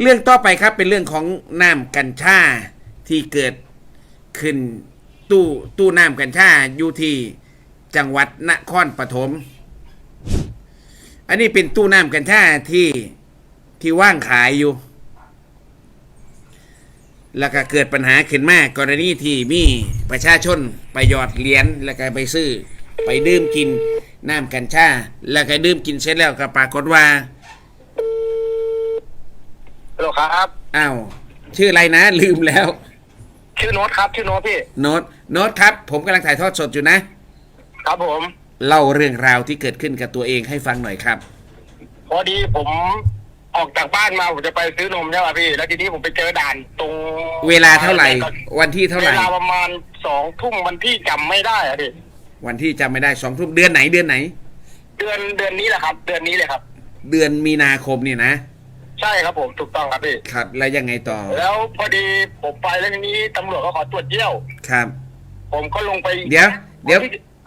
เรื่องต่อไปครับเป็นเรื่องของน้ำกัญชาที่เกิดขึ้นตู้ตู้น้ำกัญชาอยู่ที่จังหวัดนครปฐมอันนี้เป็นตู้น้ำกัญชาที่ที่ว่างขายอยู่ แล้วก็เกิดปัญหาขึ้นมากกรณีที่มีประชาชนไปหยอดเหรียญแล้วก็ไปซื้อ ไปดื่มกินน้ำกัญชา แล้วก็ดื่มกินเสร็จแล้วก็ปรากฏว่า โหลครับ อ้าวชื่ออะไรนะ ลืมแล้ว ชื่อโน้ตครับ ชื่อโน้ตพี่ โน้ตโน้ตครับ ผมกำลังถ่ายทอดสดอยู่นะ ครับผม เล่าเรื่องราวที่เกิดขึ้นกับตัวเองให้ฟังหน่อยครับ พอดีผมออกจากบ้านมาผมจะไปซื้อนมใช่ป่ะพี่ แล้วทีนี้ผมไปเจอด่านตรงเวลาเท่าไหร่ วันที่เท่าไหเวร่ลาประมาณสองทุ่มวันที่จำไม่ได้อะพี่วันที่จำไม่ได้สองทุ่มเดือนไหนเดือนไหน เดือนเดือนนี้แหละครับ เดือนนี้เลยครับ เดือนมีนาคมเนี่ยนะ ใช่ครับผมถูกต้องครับพี่ครับ แล้วยังไงต่อแล้วพอดีผมไปแล้วทีนี้ตำรวจก็ขอตรวจเยี่ยว ครับ ผมก็ลงไปเดี๋ยว เดี๋ยว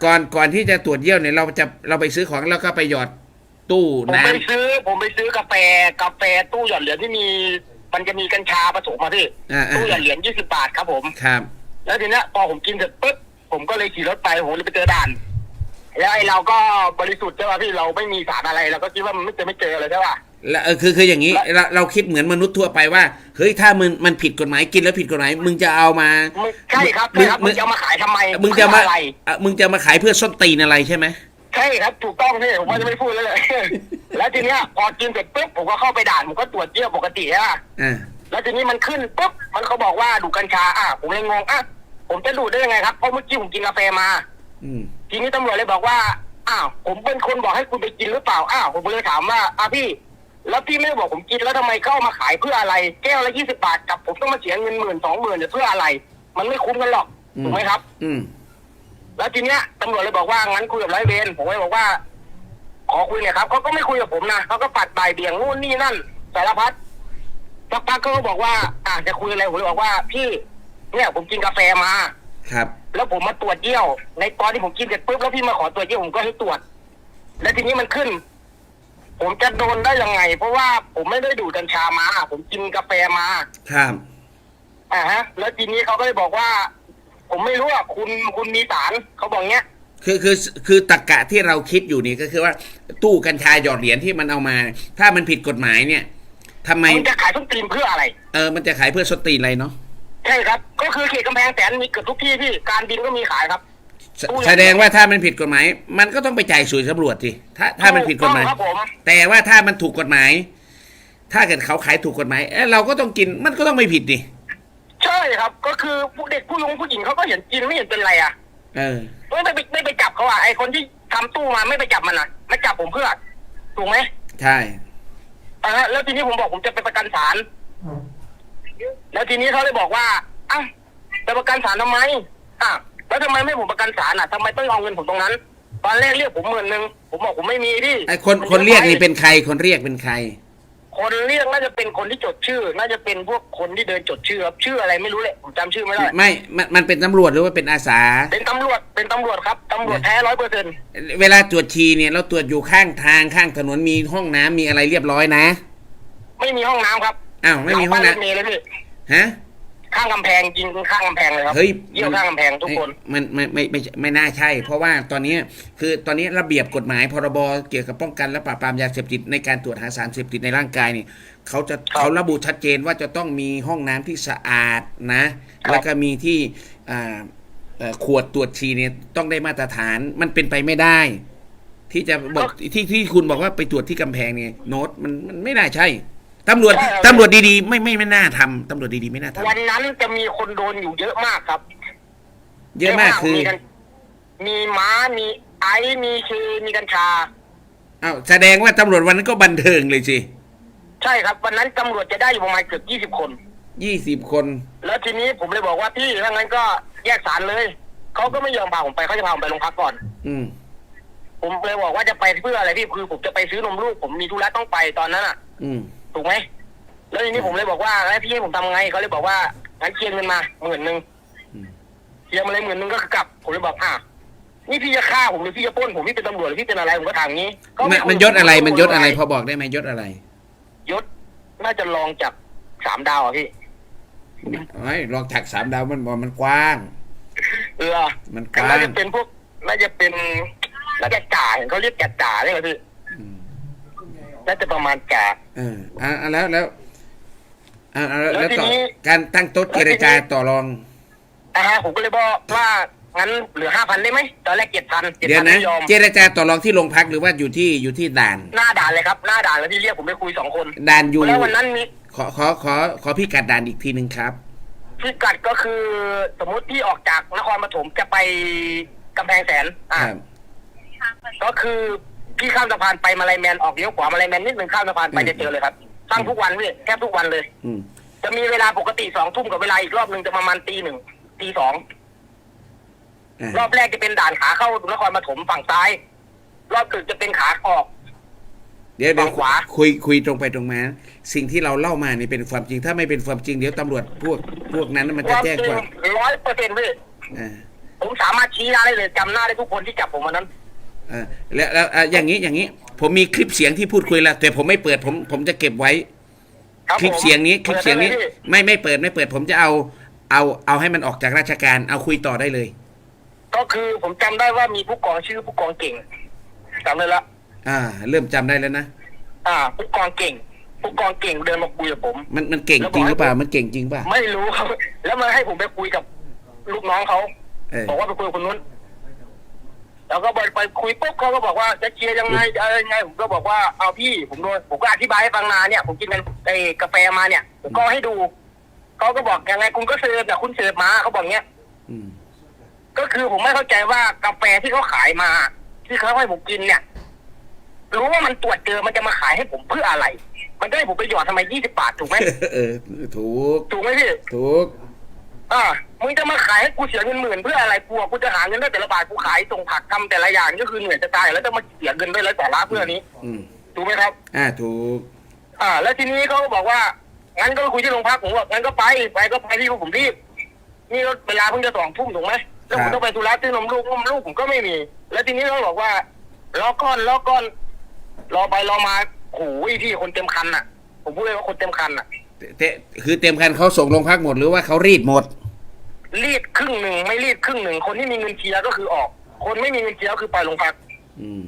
ก่อนก่อนที่จะตรวจเยี่ยวเนี่ยเราจะเราไปซื้อของแล้วก็ไปหยอดตู้ผมน้ไปซื้อ ผมไปซื้อกาแฟกาแฟตู้หยอดเหรียญที่มี มันจะมีกัญชาผสมมาพี่ำอ่าอ่าตู้หยอดเหรียญยี่สิบบาทครับผมครับ แล้วทีเนี้ยพอผมกินเสร็จปุ๊บผมก็เลยขี่รถไปผมเลยไปเจอด่าน แล้วไอ้เราก็บริสุทธิ์ใช่ป่ะพี่เราไม่มีสารอะไรเราก็คิดว่ามันไม่จะไม่เจออะไรใช่ป่ะ แล้วเออคือคืออย่างนี้เราเราคิดเหมือนมนุษย์ทั่วไปว่าเฮ้ยถ้ามึงมันผิดกฎหมายกินแล้วผิดกฎหมายมึงจะเอามามึงใช่ครับมึใช่งครับมึมึงงจะเอามาขายทำไมมึงจะมาเพื่ออะไรอะมึงจะมาขายเพื่อส้นตีนอะไรใช่ไหมใช่ครับถูกต้องพี่ผมว่าจะไม่พูดแล้วเลยแล้วทีเนี้ยพอกินเสร็จปุ๊บผมก็เข้าไปด่านผมก็ตรวจเยี่ยวปกติอะอ่าแล้วทีนี้มันขึ้นปุ๊บมันเขาบอกว่าดูดกัญชาอะผมเลยงงอะผมจะดูดได้ยังไงครับเพราะเมื่อกี้ผมกินกาแฟมา อืมทีนี้ตำรวจเลยบอกว่าอ้าวผมเป็นคนบอกให้คุณไปกินหรือเปล่าอ้าวผมเลยถามว่าอ้าวพี่ แล้วพี่ไม่ได้บอกผมกินแล้วทำไมเข้ามาขายเพื่ออะไร แก้วละยี่สิบาทกับผมต้องมาเสียเงินหมื่นสองหมื่นเนี่ยเพื่ออะไร มันไม่คุ้มกันหรอกถูกไหมครับ อืมแล้วทีเนี้ยตำรวจเลยบอกว่างั้นคุยกับร้อยเวรผมเลยบอกว่า ขอคุยหน่อยครับเขาก็ไม่คุยกับผมนะเขาก็ปัดบ่ายเบี่ยงนู่นนี่นั่นสารพัดสักพักเขาก็บอกว่าอะจะคุยอะไรผมเลยบอกว่า พี่ เนี่ยผมกินกาแฟมา ครับ แล้วผมมาตรวจเยี่ยว ในตอนที่ผมกินเสร็จปุ๊บแล้วพี่มาขอตรวจเยี่ยวผมก็ให้ตรวจ แล้วทีนี้มันขึ้น ผมจะโดนได้ยังไง เพราะว่าผมไม่ได้ดูดกัญชามา ผมกินกาแฟมาครับอ่าฮะ แล้วทีนี้เขาก็เลยบอกว่า ผมไม่รู้ว่าคุณคุณมีสารเขาบอกเงี้ย คือคือคือตรกกะที่เราคิดอยู่นี่ก็คือว่า ตู้กัญชาหยอดเหรียญที่มันเอามา ถ้ามันผิดกฎหมายเนี่ยทำไม มันจะขายทุกตีนเพื่ออะไร เออมันจะขายเพื่อส้นตีนอะไรเนาะ ใช่ครับ ก็คือเขตกำแพงแสนมีเกือบทุกที่พี่ การบินก็มีขายครับ แสแสดงว่าถ้ามันผิดกฎหมาย มันก็ต้องไปจ่ายสวยตำรวจสิถ้าถ้ามันผิดกฎหมาย ถูต้องครับผมแต่ว่าถ้ามันถูกกฎหมาย ถ้าเกิดเขาขายถูกกฎหมายเอ้ยเราก็ต้องกินมันก็ต้องไม่ผิดดิใช่ครับ ก็คือผู้เด็กผู้ลงผู้หญิงเขาก็เห็นกินไม่เห็นเป็นไรอะเออ ไม่ไปไม่ไปจับเขาอะไอคนที่ทำตู้มาไม่ไปจับมันอะไม่จับผมเพื่อถูกไหมใช่ อ่าฮะแล้วทีนี้ผมบอกผมจะไปประกันศาลแล้วทีนี้เขาเลยบอกว่าอ้าวจะประกันศาลทำไมอะ แล้วทำไมไม่ผมประกันศาลอะทำไมต้องเอาเงินผมตรงนั้น ตอนแรกเรียกผมหมื่นหนึ่งผมบอกผมไม่มีพี่ไอ้คนคนเรียกนี่เป็นใครคนเรียกเป็นใคร คนเรียกน่าจะเป็นคนที่จดชื่อ น่าจะเป็นพวกคนที่เดินจดชื่อครับชื่ออะไรไม่รู้เลยผมจำชื่อไม่ได้ไม่มันมันเป็นตำรวจหรือว่าเป็นอาสา เป็นตำรวจเป็นตำรวจครับตำรวจแท้ร้อยเปอร์เซ็นต์เวลาตรวจชีเนี่ยเราตรวจอยู่ข้างทางข้างถนนมีห้องน้ำมีอะไรเรียบร้อยนะ ไม่มีห้องน้ำครับอ้าวไม่มีห้องหลัน้บ้ารถเมล์เลยพี่ำฮะ ข้างกำแพงยิงข้างกำแพงเลยครับเฮ้ย เยี่ยวข้างกำแพงทุกคนมันไม่ไม่ไม่ไม่ไม่น่าใช่ เพราะว่าตอนนี้คือตอนนี้ระเบียบกฎหมายพรบเกี่ยวกับป้องกันและปราบปรามยาเสพติดในการตรวจหาสารเสพติดในร่างกายนี่เขาจะเขาระบุชัดเจนว่าจะต้องมีห้องน้ำที่สะอาดนะ แล้วก็มีที่อ่าเอ่อขวดตรวจชีเนี่ยต้องได้มาตรฐานมันเป็นไปไม่ได้ ที่จะบอกที่ที่คุณบอกว่าไปตรวจที่กำแพงเนี่ยโน้ตมันมันไม่น่าใช่ ตำรวจใช่ครับตำรวจดีๆ ไม่ไม่ไม่น่าทำตำรวจดีๆไม่น่าทำวันนั้นจะมีคนโดนอยู่เยอะมากครับเยอะมากคือมีกันมีม้ามีไอซ์มีคือมีกัญชา อ้าวแสดงว่าตำรวจวันนั้นก็บันเทิงเลยสิใช่ครับ วันนั้นตำรวจจะได้อยู่ประมาณเกือบยี่สิบ20คน ยี่สิบคน แล้วทีนี้ผมเลยบอกว่าพี่ถ้างั้นก็แยกสารเลยเขาก็ไม่ยอมพาผมไปเขาจะพาผมไปโรงพักก่อน อืม ผมเลยบอกว่าจะไปเพื่ออะไรพี่คือผมจะไปซื้อนมลูกผมมีธุระต้องไปตอนนั้นอะ อืม ถูกไหมแล้วทีนี้ผมเลยบอกว่าแล้วพี่ให้ผมทำไงเขาเลยบอกว่างั้นเคลียร์เงินมาหมื่นหนึ่งอืม เคลียร์มาเลยหมื่นหนึ่งก็กลับ ผมเลยบอกอะนี่พี่จะฆ่าผมหรือพี่จะปล้นผมพี่เป็นตำรวจหรือพี่เป็นอะไรผมก็ถามงี้ก็มันไคุมันยศอะไรมันยศอะไรพอบอกได้ไหมยศอะไรยศน่าจะลองจากสามดาวอะพี่ไม่ลองถักสามดาวมันบอกมันกว้าง เออมันกก็ว้าน่างจะเป็นพวกน่าจะเป็นน่าจะจ่าเห็นเขาเรียกจ่าจ่าเลยเหรอพี่อืม น่าจะประมาณจ่า เอออ่าอ่าแล้วแล้วอ่าอ่าแล้วแล้วแล้วทีต่อนี้ การตั้งโต๊ะเจรจาต่อรองอ่าฮะผมก็เลยบอกว่างั้นเหลือห้าพันได้ไหมตอนแรกเจ็ดพันเจ็ดเดี๋ยพัวนนะ ไม่ยอมเจรจาต่อรองที่โรงพักหรือว่าอยู่ที่อยู่ที่ด่าน หน้าด่านเลยครับหน้าด่านแล้วที่เรียกผมไปคุยสองคนด่านอยู่ แล้ววันนั้นมีขอขอขอขอพี่กัดด่านอีกทีหนึ่งครับ พิกัดก็คือ สมมติที่ออกจากนครปฐมจะไปกำแพงแสนคอ่ารับ ก็คือ พี่ข้ามสะพานไปมาลายแมนออกเลี้ยวขวามาลายแมนนิดหนึ่งข้ามสะพานไปอืมจะเจอเลยครับสร้างทุกวันพี่แทบทุกวันเลย อืมจะมีเวลาปกติสองทุ่มกับเวลาอีกรอบหนึ่งจะประมาณตีหนึ่งตีสองอ่ารอบแรกจะเป็นด่านขาเข้านครปฐมฝั่งซ้าย รอบตึกจะเป็นขาออก เดี๋ยวเดี๋ยวฝั่งขวา คุยคุยตรงไปตรงมาสิ่งที่เราเล่ามานี่เป็นความจริง ถ้าไม่เป็นความจริงเดี๋ยวตำรวจพวกพวกนั้นมันคจะวามแจ้งจริคงวามร้อยเปอร์เซ็นต์พี่อ่าผมสามารถชี้หน้าได้เลยจำหน้าได้ทุกคนที่จับผมวันนั้น อ่าแล้วแล้วอ่าอย่างนี้อย่างนี้ ผมมีคลิปเสียงที่พูดคุยแล้ว แต่ผมไม่เปิดผมผมจะเก็บไว้ ครับคลิปผมเสียงนี้คลิปเสียงนี้ ปิดได้ลพี่ไม่ไม่เปิดไม่เปิดผมจะเอาเอาเอาให้มันออกจากราชการ เอาคุยต่อได้เลย ก็คือผมจำได้ว่ามีผู้กองชื่อผู้กองเก่งจำได้ละ อ่า เริ่มจำได้แล้วนะอ่า ผู้กองเก่ง ผู้กองเก่งเดินมาคุยกับผม มันมันเก่งจริงหรือเปล่า มันเก่งจริงป่ะไม่รู้ครับ แล้วมาให้ผมไปคุยกับลูกน้องเขาเออบอกว่าไปคุยกับคนนู้น แล้วก็ไปไปคุยปุ๊บเขาก็บอกว่าจะเคลียร์ยังไงจะอะไรยังไงผมก็บอกว่าเอาพี่ผมโดนผมก็อธิบายให้ฟังนาเนี่ย ผมกินกันไอ้กาแฟมาเนี่ยผมก็ให้ดูเขาก็บอกยังไงคุณก็เสิร์ฟเนี่ยคุณเสิร์ฟมาเขาบอกเงี้ยอืม ก็คือผมไม่เข้าใจว่ากาแฟที่เขาขายมา ที่เขาให้ผมกินเนี่ยรู้ว่ามันตรวจเจอมันจะมาขายให้ผมเพื่ออะไร มันจะให้ผมไปหยอดทำไมยี่สิบาทถูกไหม เออถูกถูกไหมพี่ถูก อ่า มึงจะมาขายให้กูเสียเงินหมื่นเพื่ออะไรกลัวกูจะหาเงินได้แต่ละบาทกูขายส่งผักทำแต่ละอย่างก็คือเหนื่อยจะตายแล้วจะมาเสียเงินด้วยไรสาระเพื่อนี้อืมถูกไหมครับ อ่าถูก อ่า แล้วทีนี้เขาก็บอกว่างั้นก็คุยที่โรงพักผมบอกงั้นก็ไปไปก็ไปที่ผมรีบนี่ก็เวลาเพิ่งจะสองทุ่มถูกไหมแล้วผมต้องไปธุระซื้อนมลูกนมลูกผมก็ไม่มี แล้วทีนี้เขาบอกว่า รอก่อนรอก่อน รอไปรอมาโอ้โหพี่คนเต็มคันน่ะ ผมพูดเลยว่าคนเต็มคันน่ะ เตะคือเต็มคันเขาส่งโรงพักหมดหรือว่าเขารีดหมด รีดครึ่งหนึ่งไม่รีดครึ่งหนึ่งคนที่มีเงินเคลียร์ก็คือออก คนไม่มีเงินเคลียร์ก็คือไปโรงพักอืม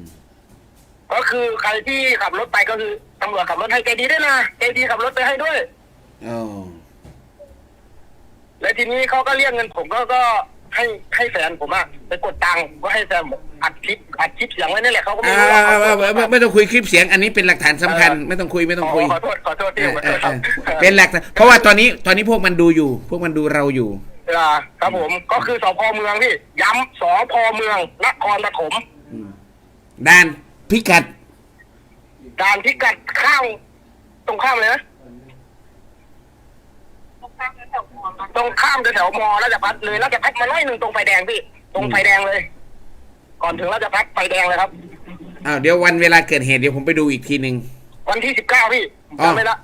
ก็คือใครที่ขับรถไปก็คือตำรวจขับรถให้ใจดีด้วยนะใจดีขับรถไปให้ด้วย อ๋อ แล้วทีนี้เขาก็เรียกเงินผมก็ก็ให้ให้แฟนผมอะไปกดตังค์ก็ให้แฟนผมอัดคลิปอัดคลิปเสียงไว้นั่นแหละเขาก็ไม่อ่ารู้หรอกอ่าอ่าอ่าไม่ไม่ต้องคุยคลิปเสียงอันนี้เป็นหลักฐานสำคัญเออไม่ต้องคุยไม่ต้องอ๋อคุยขอโทษขอโทษเอที่อขอเอโทอษเออเป็นหลักฐานเพราะว่าตอนนี้ตอนนี้พวกมันดูอยู่ พวกมันดูเราอยู่ อ่าครับผม ก็คือสพเมืองพี่ ย้ำสพเมืองนครปฐมอืมด้านพิกัด ด่านที่กัดข้างตรงข้ามเลยนะตรงข้ามแถวๆมอราชพัฒเลยราชพัฒมาหน่อยหนึ่งตรงไฟแดงพี่ ตรงไฟแดงเลย ก่อนถึงราชพัฒไฟแดงเลยครับ อ้าวเดี๋ยววันเวลาเกิดเหตุเดี๋ยวผมไปดูอีกทีหนึ่งวันที่สิบเก้าพี่ผมอ๋อจำไม่ละ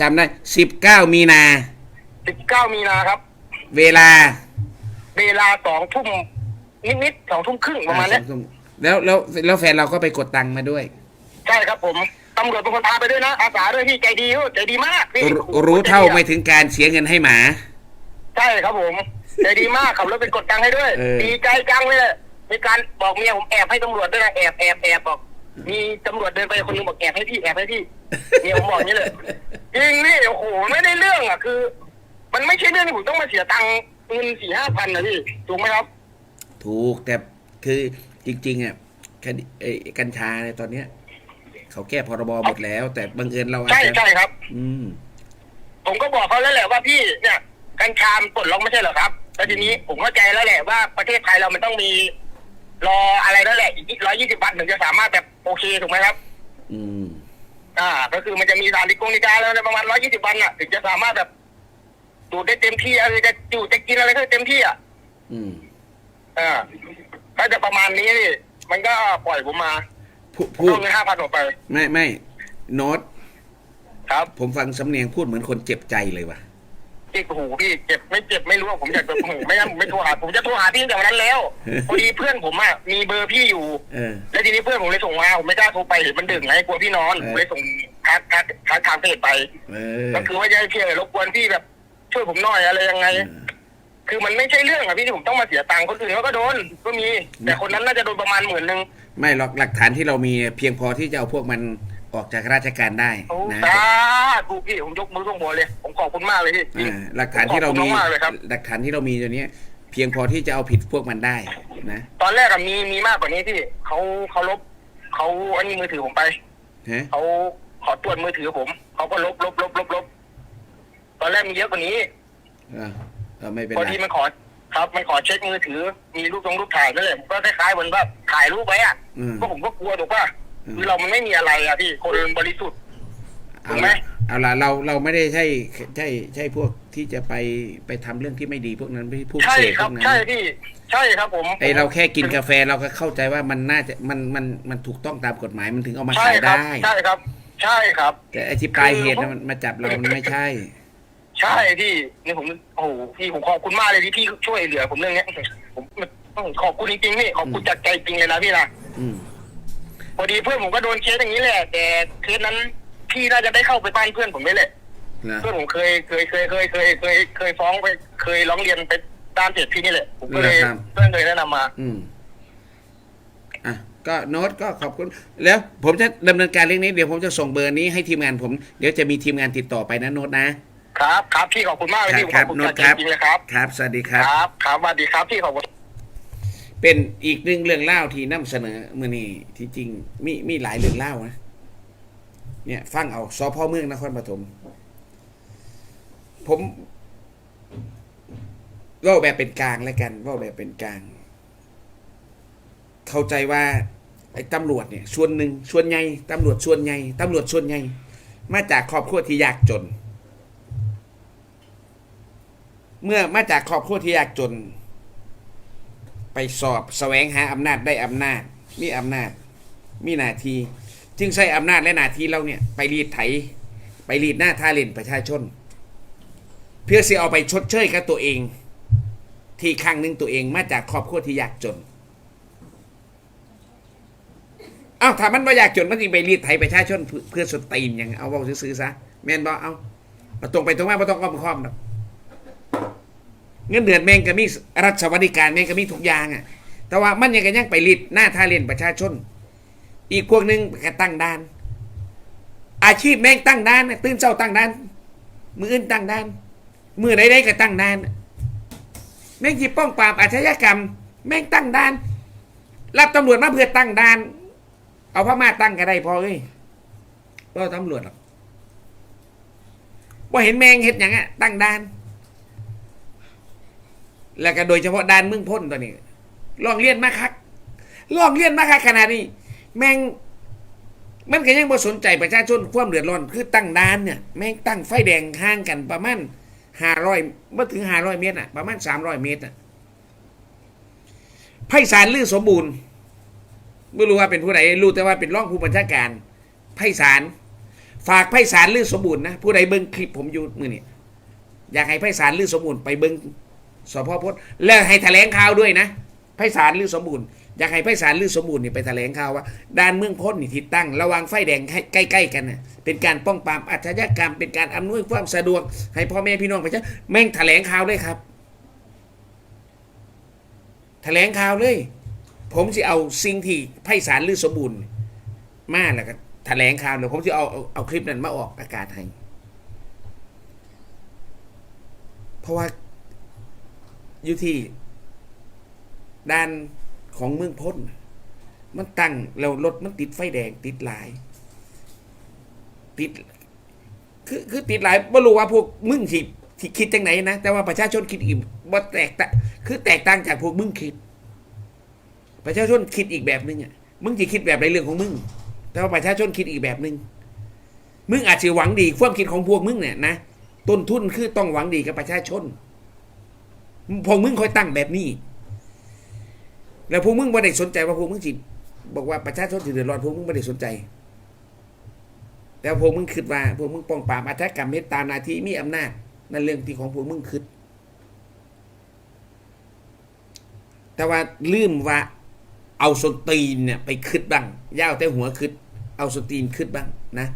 จำได้สิบเก้ามีนาสิบเก้ามีนาครับ เวลาเวลาสองทุ่มนิดๆสองทุ่มครึ่งประมาณเนี้ยอ่สองทุ่มแล้วแล้วแล้วแฟนเราก็ไปกดตังค์มาด้วย ใช่ครับผมตำรวจเป็นคนพาไปด้วยนะ อาสาด้วยพี่ใจดีใจดีมากพี่รู้รู้เท่าไม่ถึงการเสียเงินให้หมา ใช่ครับผมใจดีมากขับรถไปกดตังค์ให้ด้วย เออ ดีใจจังเลยมีการบอกเมียผมแอบให้ตำรวจด้วยนะแอบแอบแอบบอก มีตำรวจเดินไปคนหนึงบอกแอบให้พี่แอบให้พี่เมียผมบอกอย่างนี้เลยจริงนี่โอ้โหไม่ได้เรื่องอะคือ มันไม่ใช่เรื่องที่ผมต้องมาเสียตังค์เงินสี่ห้าพันนะพี่ถูกไหมครับ ถูกแต่คือจริงๆอะคดีไอ้กัญชาในยตอนเนี้ยเขาแก้พรบหมดแล้ว แต่บังเอิญเราอาจใช่จะใช่ครับ อืม ผมก็บอกเขาแล้วแหละว่าพี่เนี่ยกัญชามันปลดล็อกไม่ใช่เหรอครับแล้วทีนี้ผมเข้าใจแล้วแหละว่าประเทศไทยเรามันต้องมี รออะไรแล้วแหละอีกร้อยยี่สิบวันถึงจะสามารถแบบโอเคถูกไหมครับ อืม อ่า ก็คือมันจะมีสารดิกงนิกาแล้วประมาณร้อยยี่สิบวันอะถึงจะสามารถแบบ ดูดได้เต็มที่อะไรจะจูดจะกินอะไรก็เต็มที่อะอืมอ่าถ้าจะประมาณนี้นี่มันก็ปล่อยผมมาพูดพูดเอาเงินห้าพันออกไป ไม่ไม่โน้ตครับผมฟังสำเนียงพูดเหมือนคนเจ็บใจเลยว่ะที่หูพี่เจ็บไม่เจ็บไม่รู้ว่าผมอยากจะหูไม่งั้นผมไม่โทรหาผมจะโทรหาพี่ตั้งแต่วันนั้นแล้วพอดีเพื่อนผมอะมีเบอร์พี่อยู่ เออ แล้วทีนี้เพื่อนผมเลยส่งมาผมไม่กล้าโทรไปเห็นมันดึกไงกลัวพี่นอนเออ ผมเลยส่งทักทักทักทางทางเพจไป เออก็คือว่าจะให้เพียงรบกวนพี่แบบ ช่วยผมหน่อยอะไรยังไง คือมันไม่ใช่เรื่องอะพี่ที่ผมต้องมาเสียตังค์คนอื่นเขาก็โดนก็มี แต่คนนั้นน่าจะโดนประมาณหมื่นหนึ่งไม่หรอกหลักฐานที่เรามีเพียงพอที่จะเอาพวกมันออกจากราชการได้โอ้นะสาธุพี่ผมยกมือส่งหัวเลย ผมขอบคุณมากเลยพี่จริงอ่าหลักฐานที่เราขอบคุมีณมากเลยครับ หลักฐานที่เรามีตัวเนี้ย เพียงพอที่จะเอาผิดพวกมันได้นะตอนแรกอะมีมีมากกว่านี้พี่เขาเขาลบเขาอันนี้มือถือผมไป ฮะเขาขอตรวจมือถือผม เขาก็ลบลบลบลบลบ ตอนแรกมีเยอะกว่านี้เออเออไม่เป็นพอไรดีมันขอ ครับ มันขอเช็คมือถือ มีรูปตรงรูปถ่ายนั่นแหละผมก็คล้ายๆเหมือนว่าถ่ายรูปไว้อะอืมก็ผมก็กลัวถูกป่ะอืมคือเรามันไม่มีอะไรอะพี่คนบริสุทธิ์ ถูเอากไหม ละเอาละเราเราไม่ได้ใช่ใช่ใช่พวกที่จะไปไปทำเรื่องที่ไม่ดีพวกนั้นไม่ใช่ผู้ใช่เสพคพรัวบกนั้นใช่พี่ ใช่ครับผมไอเราแค่กินกาแฟเราก็เข้าใจว่ามันน่าจะมันมันมันถูกต้องตามกฎหมายมันถึงเอามาใช่ขายครับได้ ใช่ครับ ใช่ครับ แต่ไอที่ปลายเหตุน่ะมันมาจับเรามันไม่ใช่ ใช่พี่นี่ผมโอ้โหพี่ผมขอบคุณมากเลยที่พี่ช่วยเหลือ ผมเรื่องเนี้ยผมต้องขอบคุณจริงๆพี่ขอบคุณจากใจจริงเลยนะพี่นะอืมพอดีเพื่อนผมก็โดนเคสอย่างนี้แหละแต่เคสนั้นพี่น่าจะได้เข้าไปบ้านเพื่อนผมไม่แหละนะเพื่อนผมเคยเคยเคยเคยเคยเคยเคยฟ้องไปเคยร้องเรียนไปตามเพจพี่นี่แหละผมก็เลยเพื่อนเคยแนะนำมา อืมอะก็โน้ตก็ขอบคุณ แล้วผมจะดำเนินการเรื่องนี้เดี๋ยวผมจะส่งเบอร์นี้ให้ทีมงานผม เดี๋ยวจะมีทีมงานติดต่อไปนะโน้ตนะ ครับ ครับพี่ขอบคุณมากเลยพี่ผมคขรับอบคุณโน้ตจากใจครับจริงเลยครับ ครับ สวัสดีคครับรับครับสวัสดีครับพี่ขอบคุณเป็นอีกหนึ่งเรื่องเล่าที่นำเสนอมือนี้ที่จริงมีมีหลายเรื่องเล่านะเนี่ยฟังเอาสพเมืองนครปฐมผมเว่าแบบเป็นกลางแล้วกันเว่าแบบเป็นกลาง เข้าใจว่าไอ้ตำรวจเนี่ยส่วนหนึ่งส่วนใหญ่ตำรวจส่วนใหญ่ตำรวจส่วนใหญ่มาจากครอบครัวที่ยากจน เมื่อมาจากครอบครัวที่ยากจน ไปสอบแสวงหาอำนาจได้อำนาจ มีอำนาจ มีหน้าที่จึงใช้อำนาจและหน้าที่เราเนี่ย ไปรีดไถ ไปรีดหน้าท่าเล่นประชาชน เพื่อสิเอาไปชดเชยกับตัวเอง ที่ครั้งหนึ่งตัวเองมาจากครอบครัวที่ยากจนเอ้าถ้ามันไม่อยากจนมันจริงไปรีดไถประชาชนเพื่อสดตีนอย่างเอาเว่าซื้อซะแม่นบ่เอาเอาตรงไปตรงมาไม่ต้องอ้อมค้อมหรอก เงินเดือนแม่งก็มีรัฐสวัสดิการแม่งก็มีทุกอย่างอะ แต่ว่ามันยังก็ยังไปรีดหน้าท่าเล่นประชาชน อีกพวกหนึงก็ตั้งด้าน อาชีพแม่งตั้งด้านตื่นเช้าตั้งด้าน มืออื่นตั้งด้าน มือใดๆก็ตั้งด้านแม่งที่ป้องปราบอาชญากรรม แม่งตั้งด้าน รับตำรวจมาเพื่อตั้งด้าน เอาพม่าตั้งก็ได้พอเอ้ยก็ตำรวจหรอกว่าเห็นแมงเห็ดอย่างอะตั้งด้าน แล้วก็โดยเฉพาะด้านมืองพ้นตัวนี้ลองเลียนมาคักลองเลียนมาคักขนาดนี้ แม่งมันก็ยังบ่สนใจประชาชนความเดือดร้อนคือตั้งด้านเนี่ยแม่งตั้งไฟแดงห่างกันประมาณห้าร้อยม่ถึงห้าร้อยเมตรอะประมาณสามร้อยเมตรอะไพศาลลือสมบูรณ์ไม่รู้ว่าเป็นผู้ใดรู้แต่ว่าเป็นร่องผู้บัญชาการไพศาลฝากไพศาลลื่อสมบูรณ์นะผู้ใดเบิ้งคลิปผมอยู่มือนี่อยากให้ไพศาลลื่อสมบูรณ์ไปเบิ้ง สพพจน์แล้วให้แถลงข่าวด้วยนะไพศาลลือสมบูรณ์อยากให้ไพศาลลือสมบูรณ์นี่ไปแถลงข่าวว่าด้านเมืองพ้นนี่ที่ตั้ง ระวังไฟแดงใกล้ๆกันนะเป็นการป้องปรามอาชญากรรม เป็นการอำนวยความสะดวก ให้พ่อแม่พี่น้องประชาชนแม่งแถลงข่าวด้วยครับ แถลงข่าวเลย ผมจะเอาสิ่งที่ไพศาลลือสมบูรณ์ มาแล้วก็แถลงข่าวเดี๋ยวผมจะเอาเอาคลิปนั้นมาออกอากาศให้เพราะว่า อยู่ที่ด้านของเมืองพ้น มันตั้งแล้วรถมันติดไฟแดงติดหลาย ติด คือคือติดหลายไม่รู้ว่าพวกมึงที่ที่คิดจังไหนนะ แต่ว่าประชาชนคิดอีกว่าแตกต่างคือแตกต่างจากพวกมึงคิด ประชาชนคิดอีกแบบนึงอะ มึงจะคิดแบบในเรื่องของมึง แต่ว่าประชาชนคิดอีกแบบนึง มึงอาจจะหวังดีความคิดของพวกมึงเนี่ยนะ ต้นทุนคือต้องหวังดีกับประชาชน พวกมึงคอยตั้งแบบนี้ แล้วพวกมึงไม่ได้สนใจว่าพวกมึงจิบอกว่าประชาชนที่เดือดร้อนพวกมึงไม่ได้สนใจ แต่พวกมึงคิดว่าพวกมึงป้องปรามอาชญากรรมเมตตามนาทีมีอำนาจนั่นเรื่องที่ของพวกมึงคิดแต่ว่าลืมว่า เอาสตีนเนี่ยไปคิดบ้างย่าวแต่หัวคิด เอาสตีนคิดบ้างนะ